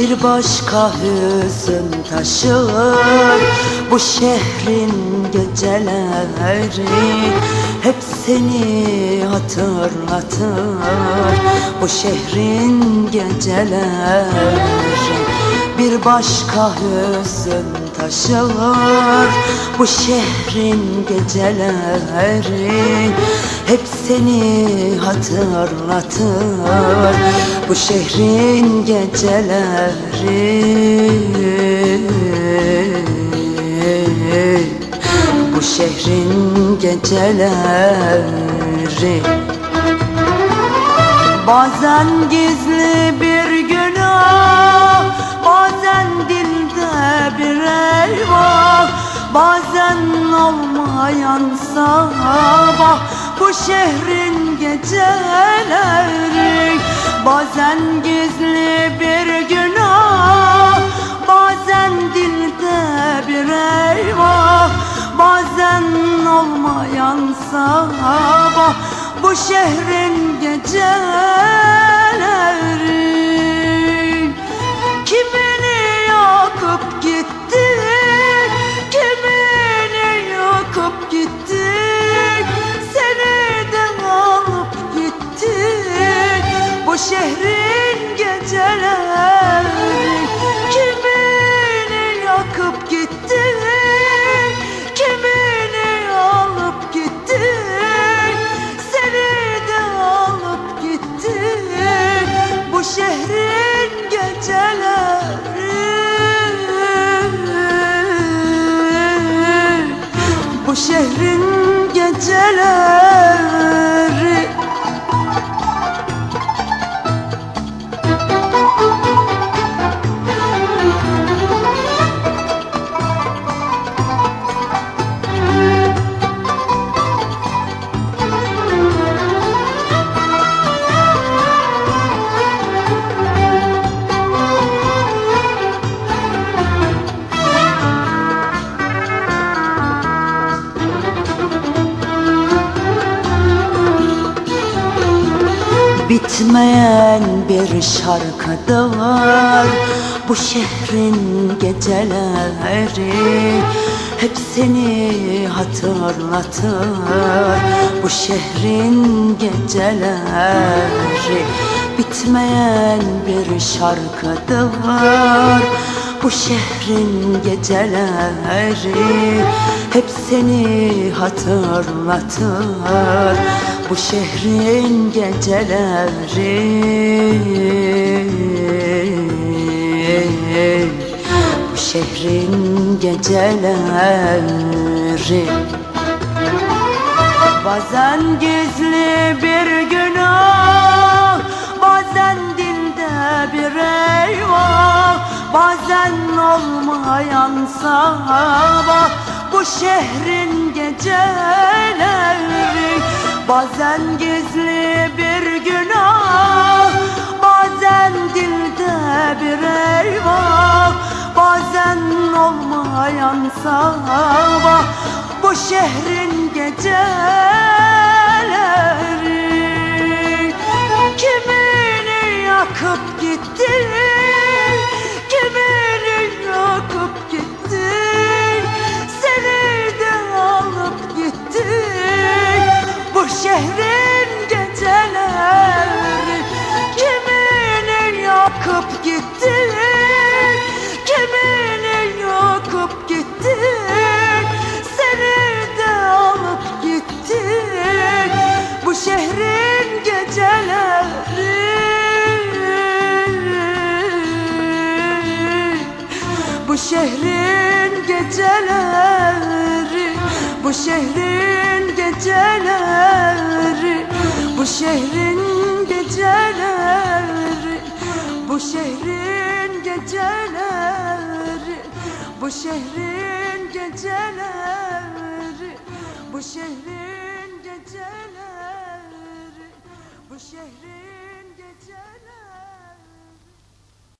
Bir başka hüzün taşır. Bu şehrin geceleri Hep seni hatırlatır. Bu şehrin geceleri Bir başka hüzün taşır. Bu şehrin geceleri Hep seni hatırlatır Bu şehrin geceleri. Bu şehrin geceleri. Bazen gizli bir günah Bazen dilde bir eyvah Bazen olmayan sabah Bu şehrin geceleri Bazen gizli bir günah Bazen dilde bir eyvah Bazen olmayan sabah. Bu şehrin geceleri Bu Bitmeyen bir şarkıdır Bu şehrin geceleri Hep seni hatırlatır. Bu şehrin geceleri Bitmeyen bir şarkıdır Bu şehrin geceleri Hep seni hatırlatır bu şehrin geceleri. Bu şehrin geceleri. Bazen gizli bir günah Bazen dilde bir eyvah Bazen olmayan sabah Bu şehrin geceleri Bazen gizli bir günah Bazen dilde bir eyvah Bazen olmayan sabah. Bu şehrin geceleri Kimini yakıp gitti Bu şehrin geceleri Bu şehrin geceleri Bu şehrin geceleri Bu şehrin geceleri Bu şehrin geceleri Bu şehrin